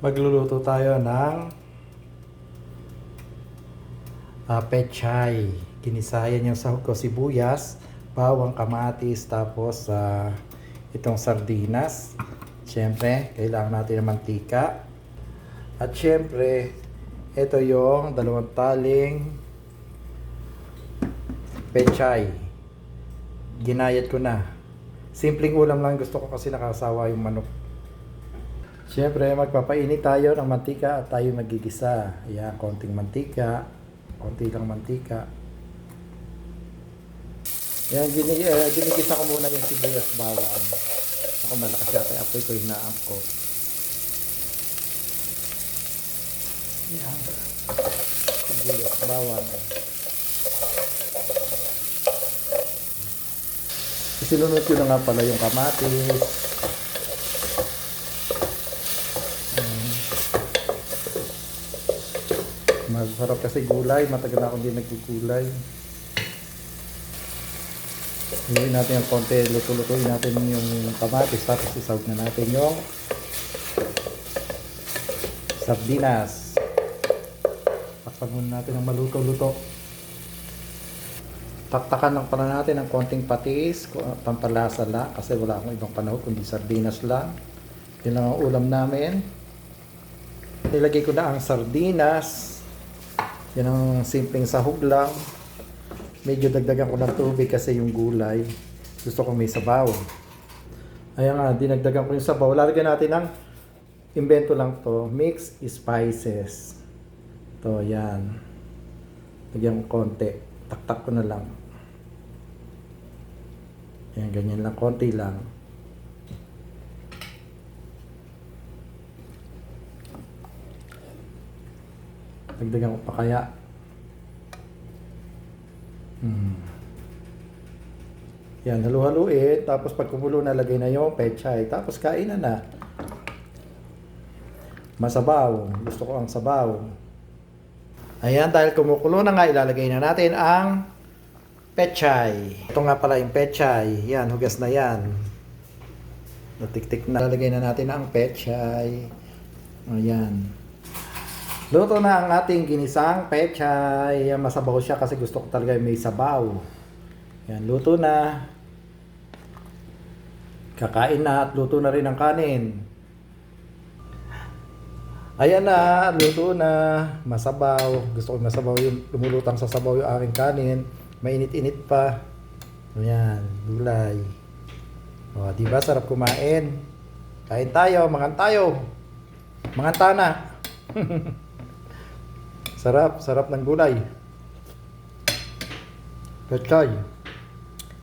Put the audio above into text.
Magluluto tayo ng uh, pechay. Kinisayan yung sahog ko sibuyas, bawang kamatis, tapos ah, itong sardinas. Siyempre, kailangan natin ng mantika. At siyempre, ito yung dalawang taling pechay. Ginayat ko na. Simpleng ulam lang gusto ko kasi nakasawa yung manok. Siyempre, magpapainit tayo ng mantika at tayo magigisa. Ayan, konting mantika. Konti lang mantika. Ayan, gini, uh, ginigisa ko muna yung sibuyas bawang. Ako malakas yata yung apoy ko, hinaam ko. Ayan. Sibuyas bawang. Isinunod ko na nga pala yung kamatis. Masarap kasi gulay. Matagal na akong hindi nagugulay. Iluin natin yung konti. Luto-lutuin natin yung kamatis. Tapos isawag na natin yung sardinas. Takpan muna natin ng maluto-luto. Taktakan lang pala natin ng konting patis. Pampalasa lang. Kasi wala akong ibang panahon kundi sardinas lang. Yun lang ang ulam namin. Nilagay ko na ang sardinas. Yan ang simpleng sahog lang. Medyo dagdagan ko ng tubig kasi yung gulay. Gusto ko may sabaw. Ayan nga, dinagdagan ko yung sabaw. Lalagyan natin ng invento lang to. Mix spices. To, yan. Lagyan ko konti. Taktak ko na lang. Yan, ganyan lang. Konti lang. Dagdagan ko pa kaya. Hmm. Yan, halu-haluin. Tapos pag kumulo na, lagay na yung pechay. Tapos kain na. Masabaw. Gusto ko ang sabaw. Ayan, dahil kumukulo na nga, ilalagay na natin ang pechay. Ito nga pala yung pechay. Yan, hugas na yan. Natiktik na. Ilalagay na natin ang pechay. Ayan. Luto na ang ating ginisang pechay. Masabaw siya kasi gusto ko talaga may sabaw. Yan, luto na. Kakain na at luto na rin ang kanin. Ayan na, luto na. Masabaw. Gusto ko masabaw yung lumulutang sa sabaw yung aking kanin. Mainit-init pa. Ayan, gulay. O, di ba sarap kumain? Kain tayo, mangan tayo. Mangan tana. Sarap, sarap ng gulay. Pechay.